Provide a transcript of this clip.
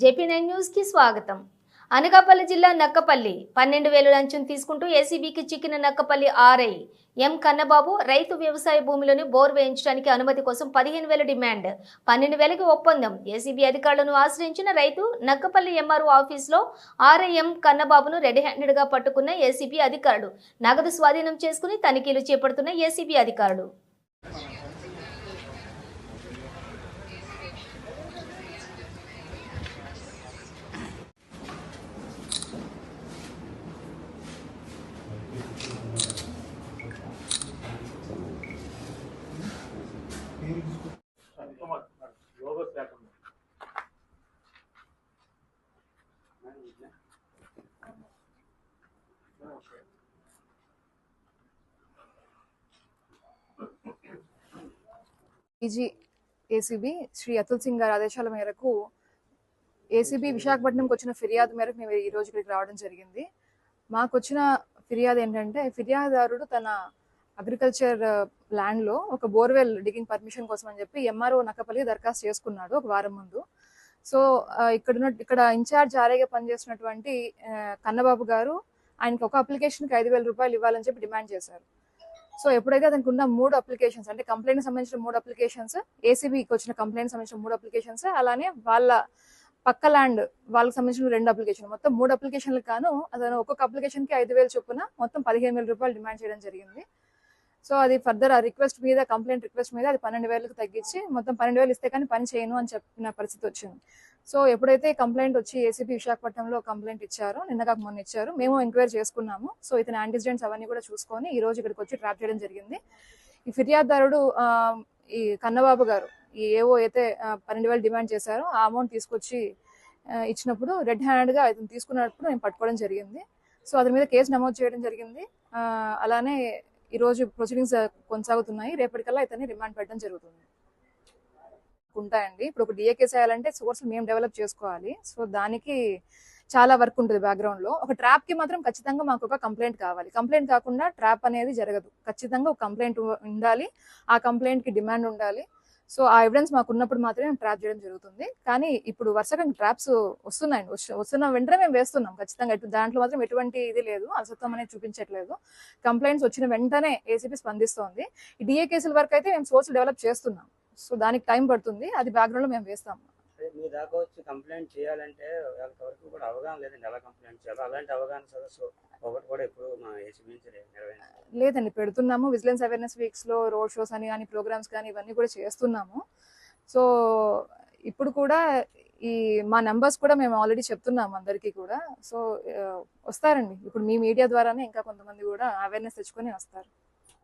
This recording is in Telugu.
జేపీ నైన్ న్యూస్కి స్వాగతం. అనకాపల్లి జిల్లా నక్కపల్లి పన్నెండు వేలు లంచం తీసుకుంటూ ఏసీబీకి చిక్కిన నక్కపల్లి ఆర్ఐ ఎం కన్నబాబు రైతు వ్యవసాయ భూమిలోని బోర్ వేయించడానికి అనుమతి కోసం పదిహేను వేల డిమాండ్. పన్నెండు వేలకి ఒప్పందం. ఏసీబీ అధికారులను ఆశ్రయించిన రైతు నక్కపల్లి ఎంఆర్ఓ ఆఫీసులో ఆర్ఐఎం కన్నబాబును రెడ్ హ్యాండెడ్గా పట్టుకున్న ఏసీబీ అధికారులు. నగదు స్వాధీనం చేసుకుని తనిఖీలు చేపడుతున్న ఏసీబీ అధికారులు. లోగోస్ ఈజీ ఏసీబీ శ్రీ అతుల్ సింగ్ గారి ఆదేశాల మేరకు ఏసీబీ విశాఖపట్నంకి వచ్చిన ఫిర్యాదు మేరకు మేము ఈ రోజు ఇక్కడికి రావడం జరిగింది. మాకు వచ్చిన ఫిర్యాదు ఏంటంటే ఫిర్యాదుదారుడు తన అగ్రికల్చర్ ల్యాండ్లో ఒక బోర్వెల్ డిగింగ్ పర్మిషన్ కోసం అని చెప్పి ఎంఆర్ఓ నక్కపల్లికి దరఖాస్తు చేసుకున్నాడు ఒక వారం ముందు. సో ఇక్కడ ఉన్న ఇక్కడ ఇన్ఛార్జ్ ఆరేగా పనిచేసినటువంటి కన్నబాబు గారు ఆయనకి ఒక అప్లికేషన్కి ఐదు వేల రూపాయలు ఇవ్వాలని చెప్పి డిమాండ్ చేశారు. సో ఎప్పుడైతే అతనికి ఉన్న మూడు అప్లికేషన్స్ అంటే కంప్లైంట్ సంబంధించిన మూడు అప్లికేషన్స్ ఏసీబీకి వచ్చిన కంప్లైంట్ సంబంధించిన మూడు అప్లికేషన్స్ అలానే వాళ్ళ పక్క ల్యాండ్ వాళ్ళకి సంబంధించిన రెండు అప్లికేషన్ మొత్తం మూడు అప్లికేషన్లకు కాను అతను ఒక్కొక్క అప్లికేషన్కి ఐదు వేలు చొప్పున మొత్తం పదిహేను వేల రూపాయలు డిమాండ్ చేయడం జరిగింది. సో అది ఫర్దర్ ఆ రిక్వెస్ట్ మీద కంప్లైంట్ రిక్వెస్ట్ మీద అది పన్నెండు వేలకు తగ్గించి మొత్తం పన్నెండు వేలు ఇస్తే కానీ పని చేయను అని చెప్పిన పరిస్థితి వచ్చింది. సో ఎప్పుడైతే కంప్లైంట్ వచ్చి ఏసీపీ విశాఖపట్నంలో కంప్లైంట్ ఇచ్చారో నిన్న కాక మొన్న ఇచ్చారు మేము ఎంక్వైరీ చేసుకున్నాము. సో ఇతని యాంటిసిడెంట్స్ అవన్నీ కూడా చూసుకొని ఈ రోజు ఇక్కడికి వచ్చి ట్రాప్ చేయడం జరిగింది. ఈ ఫిర్యాదుదారుడు ఈ కన్నబాబు గారు ఈ ఏవో అయితే పన్నెండు వేలు డిమాండ్ చేశారో ఆ అమౌంట్ తీసుకొచ్చి ఇచ్చినప్పుడు రెడ్ హ్యాండ్గా తీసుకున్నప్పుడు మేము పట్టుకోవడం జరిగింది. సో అతని మీద కేసు నమోదు చేయడం జరిగింది. అలానే ఈరోజు ప్రొసీడింగ్స్ కొనసాగుతున్నాయి. రేపటికల్లా ఇతన్ని రిమాండ్ పెట్టడం జరుగుతుంది. ఉంటాయండి. ఇప్పుడు ఒక డిఏ కేసు వేయాలంటే సోర్స్ మేము డెవలప్ చేసుకోవాలి. సో దానికి చాలా వర్క్ ఉంటుంది బ్యాక్గ్రౌండ్లో. ఒక ట్రాప్కి మాత్రం ఖచ్చితంగా మాకు ఒక కంప్లైంట్ కావాలి. కంప్లైంట్ కాకుండా ట్రాప్ అనేది జరగదు. ఖచ్చితంగా ఒక కంప్లైంట్ ఉండాలి. ఆ కంప్లైంట్కి డిమాండ్ ఉండాలి. సో ఆ ఎవిడెన్స్ మాకు ఉన్నప్పుడు మాత్రమే మేము ట్రాప్ చేయడం జరుగుతుంది. కానీ ఇప్పుడు వరుసగా ట్రాప్స్ వస్తున్నాయండి వస్తున్న వెంటనే మేము వేస్తున్నాం ఖచ్చితంగా. దాంట్లో మాత్రం ఎటువంటి ఇది లేదు. అలసత్వం అనేది చూపించట్లేదు. కంప్లైంట్స్ వచ్చిన వెంటనే ఏసీపీ స్పందిస్తోంది. ఈ డిఏ కేసుల వరకు అయితే మేము సోర్స్ డెవలప్ చేస్తున్నాం. సో దానికి టైం పడుతుంది. అది బ్యాక్గ్రౌండ్లో మేము వేస్తాం. దాకా వచ్చి కంప్లైంట్ చేయాలంటే వాళ్ళకి కూడా అవగాహన లేదండి. ఎలా కంప్లైంట్ చేయాలి. అలాంటి అవగాహన సదస్సు ఒకటి కూడా ఇప్పుడు మా లేదండి. పెడుతున్నాము. విజిలెన్స్ అవేర్నెస్ వీక్స్లో రోడ్ షోస్ అని కానీ ప్రోగ్రామ్స్ కానీ ఇవన్నీ కూడా చేస్తున్నాము. సో ఇప్పుడు కూడా ఈ మా నెంబర్స్ కూడా మేము ఆల్రెడీ చెప్తున్నాము అందరికీ కూడా. సో వస్తారండి. ఇప్పుడు మీ మీడియా ద్వారానే ఇంకా కొంతమంది కూడా అవేర్నెస్ తెచ్చుకొని వస్తారు.